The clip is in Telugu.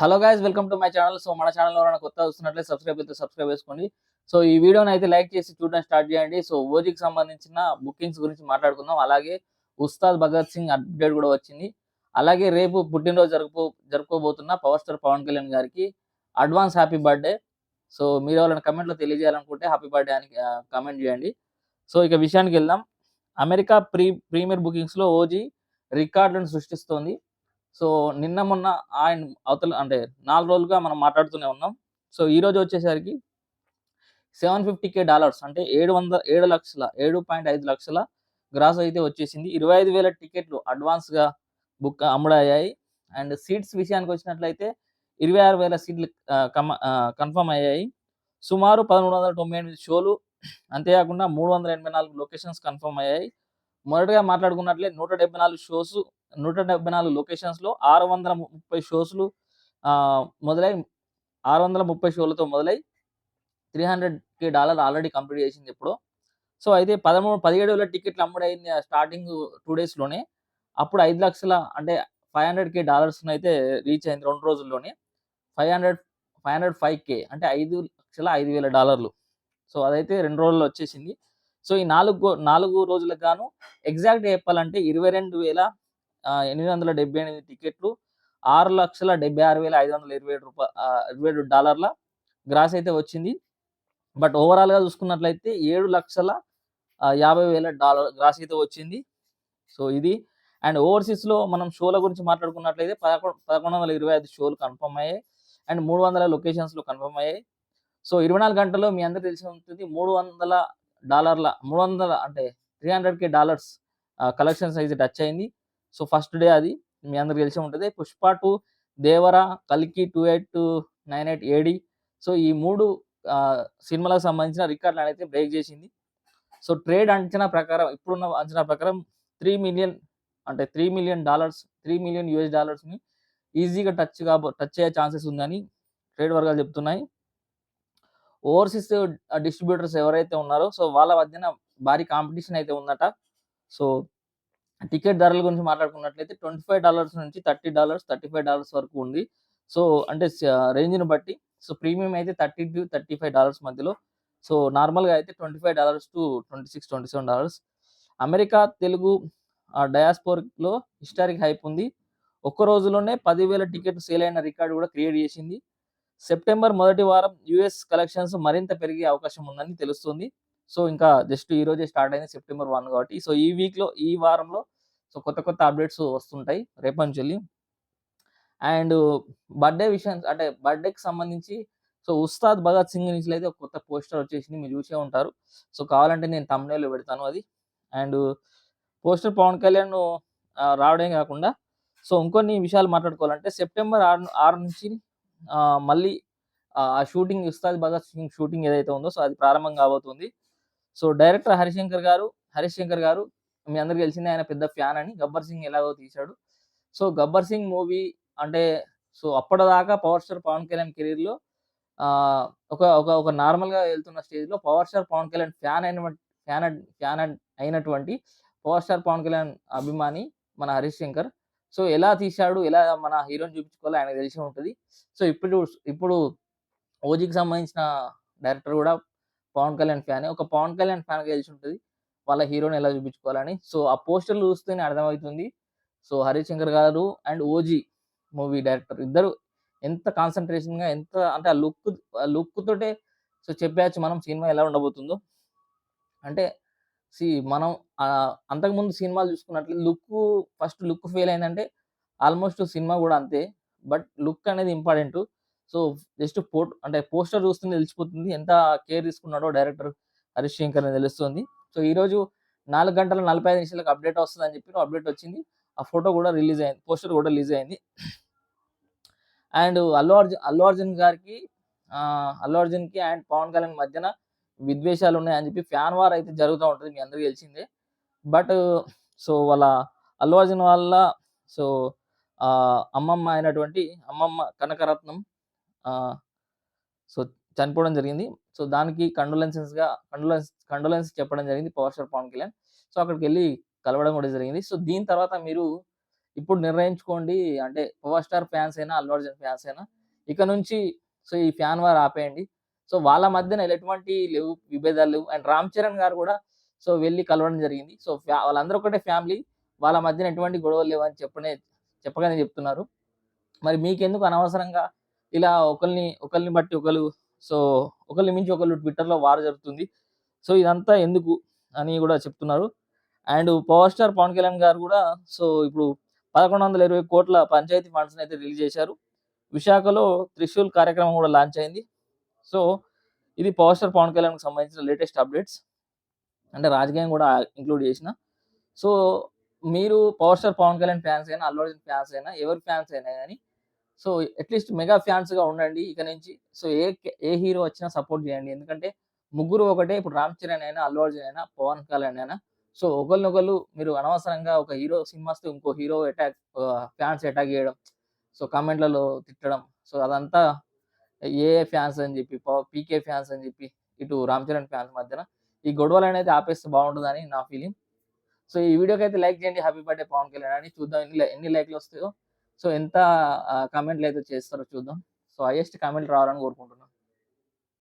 Hello guys welcome to my channel so మన ఛానల్లో ఎవరైనా కొత్త వస్తున్నట్లయితే సబ్స్క్రైబ్ అయితే సబ్స్క్రైబ్ చేసుకోండి. సో ఈ వీడియోని అయితే లైక్ చేసి చూడడం స్టార్ట్ చేయండి. సో ఓజీకి సంబంధించిన బుకింగ్స్ గురించి మాట్లాడుకుందాం. అలాగే ఉస్తాద్ భగత్ సింగ్ అప్డేట్ కూడా వచ్చింది. అలాగే రేపు పుట్టినరోజు జరుపు జరుపుకోబోతున్న పవర్ స్టార్ పవన్ కళ్యాణ్ గారికి అడ్వాన్స్ హ్యాపీ బర్త్డే సో మీరు ఎవరైనా కమెంట్లో తెలియజేయాలనుకుంటే హ్యాపీ బర్త్డే అని కమెంట్ చేయండి. సో ఇక విషయానికి వెళ్దాం. అమెరికా ప్రీ ప్రీమియర్ బుకింగ్స్లో ఓజీ రికార్డులను సృష్టిస్తోంది. సో నిన్న మొన్న ఆయన అవతల అంటే నాలుగు రోజులుగా మనం మాట్లాడుతూనే ఉన్నాం. సో ఈ రోజు వచ్చేసరికి సెవెన్ ఫిఫ్టీ కే డాలర్స్ అంటే ఏడు వందల ఏడు లక్షల ఏడు పాయింట్ ఐదు లక్షల గ్రాస్ అయితే వచ్చేసింది. ఇరవై ఐదు వేల టికెట్లు అడ్వాన్స్గా బుక్ అమ్ముడయ్యాయి. అండ్ సీట్స్ విషయానికి వచ్చినట్లయితే ఇరవై ఆరు వేల సీట్లు కన్ఫర్మ్ అయ్యాయి. సుమారు పదమూడు వందల తొంభై ఎనిమిది షోలు అంతేకాకుండా మూడు వందల ఎనభై నాలుగు లొకేషన్స్ కన్ఫర్మ్ అయ్యాయి. మొదటగా మాట్లాడుకున్నట్లే నూట డెబ్బై నాలుగు షోస్ నూట డెబ్బై నాలుగు లొకేషన్స్లో ఆరు వందల ముప్పై షోస్లు మొదలై ఆరు వందల ముప్పై షోలతో మొదలై three hundred K dollar already complete చేసింది ఇప్పుడు సో అయితే పదమూడు పదిహేడు వేల టికెట్లు అమ్ముడైంది స్టార్టింగ్ టూ డేస్లోనే. అప్పుడు ఐదు లక్షల అంటే ఫైవ్ హండ్రెడ్ కే డాలర్స్ అయితే రీచ్ అయింది రెండు రోజుల్లోనే. Five hundred five hundred five K అంటే ఐదు లక్షల ఐదు వేల డాలర్లు. సో అదైతే రెండు రోజుల్లో వచ్చేసింది. సో ఈ నాలుగు నాలుగు రోజులకు గాను ఎగ్జాక్ట్గా చెప్పాలంటే ఇరవై రెండు వేల ఎనిమిది వందల డెబ్బై ఎనిమిది టికెట్లు ఆరు లక్షల డెబ్బై ఆరు వేల ఐదు వందల ఇరవై ఏడు రూపాయ ఇరవై ఏడు డాలర్ల గ్రాస్ అయితే వచ్చింది. బట్ ఓవరాల్గా చూసుకున్నట్లయితే ఏడు లక్షల యాభై వేల డాలర్ గ్రాస్ అయితే వచ్చింది. సో ఇది. అండ్ ఓవర్సీస్లో మనం షోల గురించి మాట్లాడుకున్నట్లయితే పదకొండు పదకొండు వందల ఇరవై ఐదు షోలు కన్ఫర్మ్ అయ్యాయి. అండ్ మూడు వందల లొకేషన్స్లో కన్ఫర్మ్ అయ్యాయి. సో ఇరవై నాలుగు గంటల్లో మీ అందరికి తెలిసి ఉంటుంది మూడు వందల డాలర్ల మూడు వందల అంటే three hundred K dollars collections అయితే టచ్ అయింది. సో ఫస్ట్ డే అది మీ అందరికి తెలిసి ఉంటుంది. పుష్ప టూ దేవర కల్కి two eight two nine eight AD. So ఈ మూడు సినిమాలకు సంబంధించిన రికార్డులు అయితే బ్రేక్ చేసింది. సో ట్రేడ్ అంచనా ప్రకారం ఇప్పుడున్న అంచనా ప్రకారం త్రీ మిలియన్ అంటే three million dollars three million US డాలర్స్ని ఈజీగా టచ్ కాబో టచ్ అయ్యే ఛాన్సెస్ ఉందని ట్రేడ్ వర్గాలు చెప్తున్నాయి. ఓవర్సీస్ డిస్ట్రిబ్యూటర్స్ ఎవరైతే ఉన్నారో సో వాళ్ళ మధ్యన భారీ కాంపిటీషన్ అయితే ఉందట. సో టికెట్ ధరల గురించి మాట్లాడుకున్నట్లయితే ట్వంటీ ఫైవ్ డాలర్స్ నుంచి thirty dollars thirty five dollars వరకు ఉంది. సో అంటే రేంజ్ని బట్టి సో ప్రీమియం అయితే thirty to thirty five dollars మధ్యలో. సో నార్మల్గా అయితే twenty five dollars to twenty six twenty seven dollars. America Telugu డయాస్పోర్లో historic hype ఉంది. ఒక్క రోజులోనే పదివేల టికెట్ సేల్ అయిన రికార్డు కూడా క్రియేట్ చేసింది. సెప్టెంబర్ మొదటి వారం యుఎస్ కలెక్షన్స్ మరింత పెరిగే అవకాశం ఉందని తెలుస్తుంది. సో ఇంకా జస్ట్ ఈ రోజే స్టార్ట్ అయింది సెప్టెంబర్ వన్ కాబట్టి. సో ఈ వీక్లో ఈ వారంలో సో కొత్త కొత్త అప్డేట్స్ వస్తుంటాయి రేపటి నుంచి అండ్ బర్త్డే విషయం అంటే బర్త్డేకి సంబంధించి సో ఉస్తాద్ భగత్ సింగ్ నుంచి అయితే ఒక కొత్త పోస్టర్ వచ్చేసింది. మీరు చూసే ఉంటారు. సో కావాలంటే నేను తమిళలో పెడతాను అది. అండ్ పోస్టర్ పవన్ కళ్యాణ్ రావడం కాకుండా సో ఇంకొన్ని విషయాలు మాట్లాడుకోవాలంటే సెప్టెంబర్ ఆరు ఆరు నుంచి మళ్ళీ ఆ షూటింగ్ ఉస్తాద్ భగత్ సింగ్ షూటింగ్ ఏదైతే ఉందో సో అది ప్రారంభం కాబోతుంది. సో డైరెక్టర్ హరిశంకర్ గారు హరిశంకర్ గారు మీ అందరికి తెలిసిందే ఆయన పెద్ద ఫ్యాన్ అని గబ్బర్ సింగ్ ఎలాగో తీశాడు. సో గబ్బర్ సింగ్ మూవీ అంటే సో అప్పటిదాకా పవర్ స్టార్ పవన్ కళ్యాణ్ కెరీర్లో ఒక ఒక ఒక నార్మల్గా వెళ్తున్న స్టేజ్లో power star Pawan Kalyan fan అయిన ఫ్యాన్ ఫ్యాన్ అయినటువంటి పవర్ స్టార్ పవన్ కళ్యాణ్ అభిమాని మన హరీష్ శంకర్ సో ఎలా తీశాడు ఎలా మన హీరోని చూపించుకోవాలో ఆయనకు తెలిసి ఉంటుంది. సో ఇప్పుడు ఇప్పుడు ఓజీకి సంబంధించిన డైరెక్టర్ కూడా పవన్ కళ్యాణ్ ఫ్యాన్. ఒక పవన్ కళ్యాణ్ ఫ్యాన్ గెలిచి ఉంటుంది వాళ్ళ హీరోని ఎలా చూపించుకోవాలని. సో ఆ పోస్టర్లు చూస్తేనే అర్థమవుతుంది. సో హరిశంకర్ గారు అండ్ ఓజీ మూవీ డైరెక్టర్ ఇద్దరు ఎంత కాన్సన్ట్రేషన్గా ఎంత అంటే ఆ లుక్ లుక్ తోటే సో చెప్పచ్చు మనం సినిమా ఎలా ఉండబోతుందో. అంటే సి మనం అంతకుముందు సినిమాలు చూసుకున్నట్లు లుక్ ఫస్ట్ లుక్ ఫెయిల్ అయిందంటే ఆల్మోస్ట్ సినిమా కూడా అంతే. బట్ లుక్ అనేది ఇంపార్టెంట్. సో జస్ట్ పోట్ అంటే పోస్టర్ చూస్తుంది తెలిసిపోతుంది ఎంత కేర్ తీసుకున్నాడో డైరెక్టర్ హరీష్ శంకర్ అని తెలుస్తుంది. సో ఈరోజు నాలుగు గంటల నలభై ఐదు నిమిషాలకు అప్డేట్ వస్తుంది అని చెప్పి అప్డేట్ వచ్చింది. ఆ ఫోటో కూడా రిలీజ్ అయింది పోస్టర్ కూడా రిలీజ్ అయింది. అండ్ అల్లు అర్జున్ అల్లు అర్జున్ గారికి అల్లు అర్జున్కి అండ్ పవన్ కళ్యాణ్ మధ్యన విద్వేషాలు ఉన్నాయని చెప్పి ఫ్యాన్ వార్ అయితే జరుగుతూ ఉంటుంది మీ అందరికీ తెలిసిందే. బట్ సో వాళ్ళ అల్లు అర్జున్ వాళ్ళ సో అమ్మమ్మ అయినటువంటి అమ్మమ్మ కనకరత్నం సో చనిపోవడం జరిగింది. సో దానికి కండోలెన్సెస్గా కండోలెన్స్ కండోలెన్స్ చెప్పడం జరిగింది power star Pawan Kalyan. So అక్కడికి వెళ్ళి కలవడం కూడా జరిగింది. సో దీని తర్వాత మీరు ఇప్పుడు నిర్ణయించుకోండి అంటే పవర్ స్టార్ ఫ్యాన్స్ అయినా అల్లు అర్జున్ ఫ్యాన్స్ అయినా ఇక నుంచి సో ఈ ఫ్యాన్ వారు ఆపేయండి. సో వాళ్ళ మధ్యన ఎటువంటి లేవు విభేదాలు లేవు. అండ్ రామ్ చరణ్ గారు కూడా సో వెళ్ళి కలవడం జరిగింది. సో ఫ్యా- వాళ్ళందరూ ఒకటే ఫ్యామిలీ. వాళ్ళ మధ్యన ఎటువంటి గొడవలు లేవు అని చెప్పనే చెప్పగానే చెప్తున్నారు. మరి మీకెందుకు అనవసరంగా ఇలా ఒకరిని ఒకరిని బట్టి ఒకరు సో ఒకరిని మించి ఒకరు ట్విట్టర్లో వార్ జరుగుతుంది. సో ఇదంతా ఎందుకు అని కూడా చెప్తున్నారు. And power star Pawan Kalyan గారు కూడా సో ఇప్పుడు పదకొండు వందల ఇరవై కోట్ల పంచాయతీ ఫండ్స్ని అయితే రిలీజ్ చేశారు. విశాఖలో త్రిశూల్ కార్యక్రమం కూడా లాంచ్ అయింది. సో ఇది పవర్ స్టార్ పవన్ కళ్యాణ్కి సంబంధించిన లేటెస్ట్ అప్డేట్స్. అంటే రాజకీయం కూడా ఇంక్లూడ్ చేసిన. సో మీరు power star Pawan Kalyan fans అయినా అల్లు అర్జున్ ఫ్యాన్స్ అయినా ఎవరి ఫ్యాన్స్ అయినా కానీ సో అట్లీస్ట్ మెగా ఫ్యాన్స్గా ఉండండి ఇక నుంచి. సో ఏ ఏ హీరో వచ్చినా సపోర్ట్ చేయండి. ఎందుకంటే ముగ్గురు ఒకటే ఇప్పుడు రామ్ చరణ్ అయినా అల్లు అర్జున్ అయినా పవన్ కళ్యాణ్ అయినా. సో ఒకరినొకరు మీరు అనవసరంగా ఒక హీరో సినిమా ఇంకో హీరో అటాక్ ఫ్యాన్స్ అటాక్ చేయడం సో కామెంట్లలో తిట్టడం. సో అదంతా ఏ ఫ్యాన్స్ అని చెప్పి పీకే ఫ్యాన్స్ అని చెప్పి ఇటు రామ్ చరణ్ ఫ్యాన్స్ మధ్యన ఈ గొడవలు అనేది ఆపేస్తే బాగుంటుందని నా ఫీలింగ్. సో ఈ వీడియోకి అయితే లైక్ చేయండి. హ్యాపీ బర్త్డే పవన్ కళ్యాణ్ అని చూద్దాం ఎన్ని ఎన్ని లైక్లు వస్తాయో. సో ఎంత కామెంట్లు అయితే చేస్తారో చూద్దాం. సో హైయెస్ట్ కమెంట్ రావాలని కోరుకుంటున్నాను